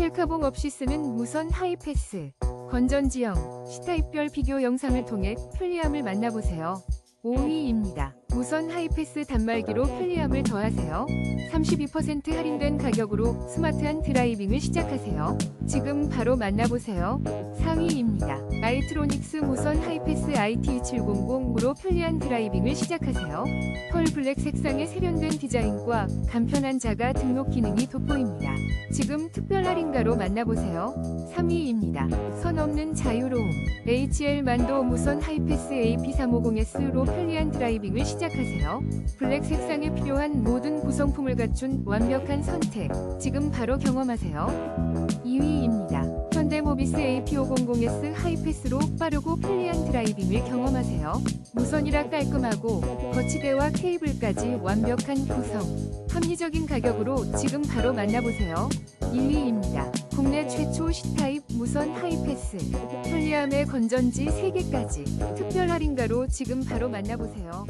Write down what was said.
셀카봉 없이 쓰는 무선 하이패스, 건전지형, C타입별 비교 영상을 통해 편리함을 만나보세요. 5위입니다. 무선 하이패스 단말기로 편리함을 더하세요. 32% 할인된 가격으로 스마트한 드라이빙을 시작하세요. 지금 바로 만나보세요. 4위입니다. 아이트로닉스 무선 하이패스 IT700으로 편리한 드라이빙을 시작하세요. 펄 블랙 색상의 세련된 디자인과 간편한 자가 등록 기능이 돋보입니다. 지금 특별 할인가로 만나보세요. 3위입니다. 선 없는 자유로움. HL 만도 무선 하이패스 AP350S로 편리한 드라이빙을 시작하세요. 블랙 색상에 필요한 모든 구성품을 갖춘 완벽한 선택. 지금 바로 경험하세요. 2위입니다. 현대모비스 AP500S 하이패스로 빠르고 편리한 드라이빙을 경험하세요. 무선이라 깔끔하고 거치대와 케이블까지 완벽한 구성. 합리적인 가격으로 지금 바로 만나보세요. 1위입니다. 최초 C타입 무선 하이패스. 편리함의 건전지 3개까지. 특별 할인가로 지금 바로 만나보세요.